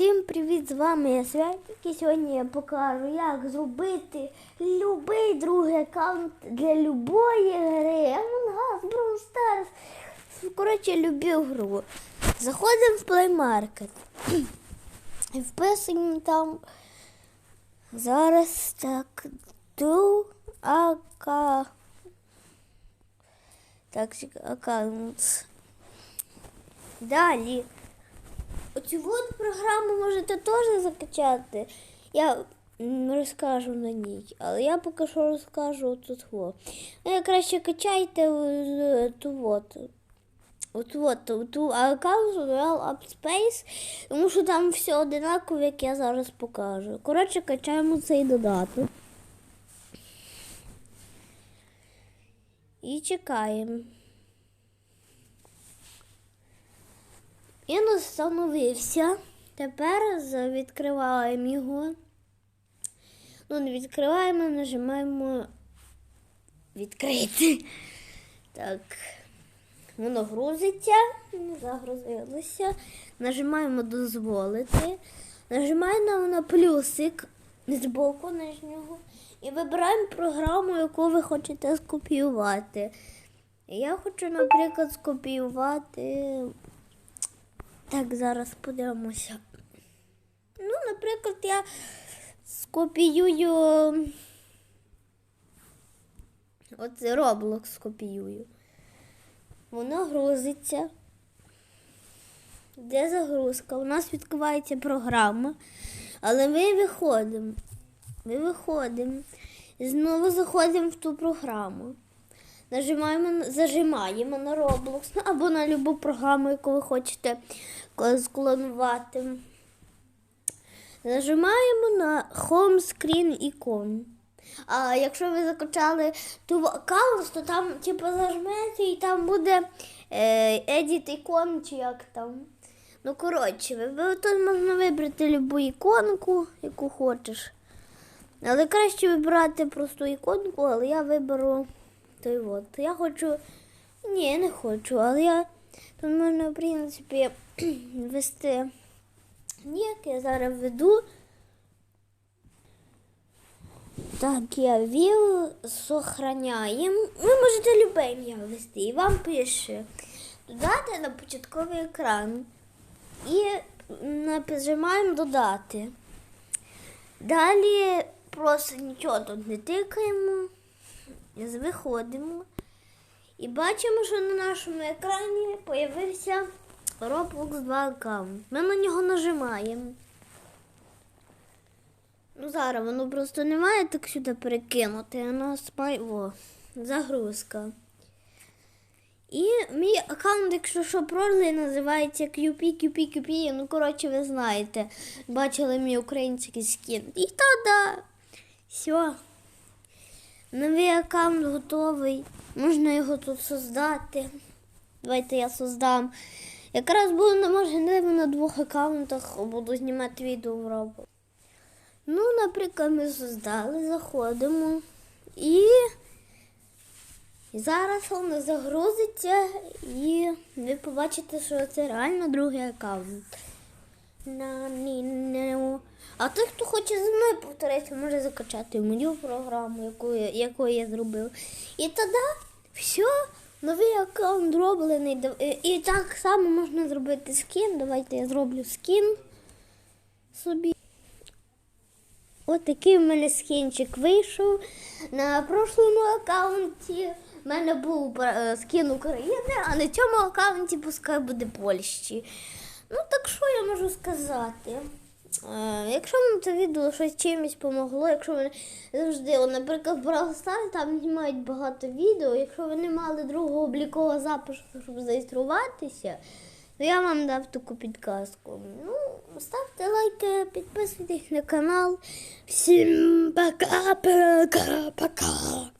Всім привіт! З вами я Святик і сьогодні я покажу, як зробити любий другий аккаунт для любої гри. Among Us, Brawl Stars. Коротше, любу гру. Заходимо в Play Market. І вписуємо там зараз так do ака. Так, аккаунт. Далі. Оцю от програму можете теж закачати. Я розкажу на ній, але я поки що розкажу тут. Ну, краще качайте е, ту от. От от, ту аккаунт Royal Up Space, тому що там все одинаково, як я зараз покажу. Коротше, качаємо цей додаток. І чекаємо. Встановився. Тепер відкриваємо його. Ну, не відкриваємо, нажимаємо відкрити. Так. Воно грузиться, загрузилося. Нажимаємо дозволити. Нажимаємо на плюсик з боку нижнього. І вибираємо програму, яку ви хочете скопіювати. Я хочу, наприклад, скопіювати. Так, зараз подивимося. Ну, наприклад, я скопіюю. От Roblox скопіюю. Воно грузиться. Де загрузка? У нас відкривається програма, але ми виходимо. Ми виходимо. І знову заходимо в ту програму. Нажимаємо, на- зажимаємо на Roblox ну, або на любу програму, яку ви хочете склонувати. Нажимаємо на Home Screen ікон. А якщо ви закачали ту аккаунт, то там типу зажмете і там буде е, Edit ікон чи як там. Ну, коротше, ви, тут можна вибрати любу іконку, яку хочеш. Але краще вибирати просту іконку, але я виберу той от. Я хочу. Ні, не хочу, але я тут можна, в принципі, ввести нік, я зараз введу. Так, я ввів, сохраняємо. Ви можете любе ім'я ввести. І вам пише додати на початковий екран. І нажимаємо додати. Далі просто нічого тут не тикаємо. Виходимо. І бачимо, що на нашому екрані з'явився Roblox 2 аккаунт. Ми на нього нажимаємо. Ну, зараз воно просто не має так сюди перекинути. Воно спай... О, загрузка. І мій аккаунт, якщо що пролий, називається QP, QP, QP. Ну, коротше, ви знаєте. Бачили мій український скін. І та-да! Все. Новий аккаунт готовий. Можна його тут создати. Давайте я создам. Якраз буду можливо на двох аккаунтах буду знімати відео в Roblox. Ну, наприклад, ми создали, заходимо і зараз воно загрузиться і ви побачите, що це реально другий аккаунт. На-ні-не. А той, хто хоче зі мною повторити, може закачати мою програму, яку я, яку я зробив. І тоді все, новий аккаунт зроблений. І, і так само можна зробити скін. Давайте я зроблю скін собі. Ось такий в мене скінчик вийшов. На прошлому аккаунті в мене був е, скін України, а на цьому аккаунті пускай буде Польщі. Ну, так що я можу сказати? Якщо вам це відео щось чимось помогло, якщо ви завжди, наприклад, в Brawl Stars там знімають багато відео, якщо ви не мали другого облікового запису, щоб зареєструватися, то я вам дав таку підказку. Ну, ставте лайки, підписуйтесь на канал. Всім пока-пока-пока.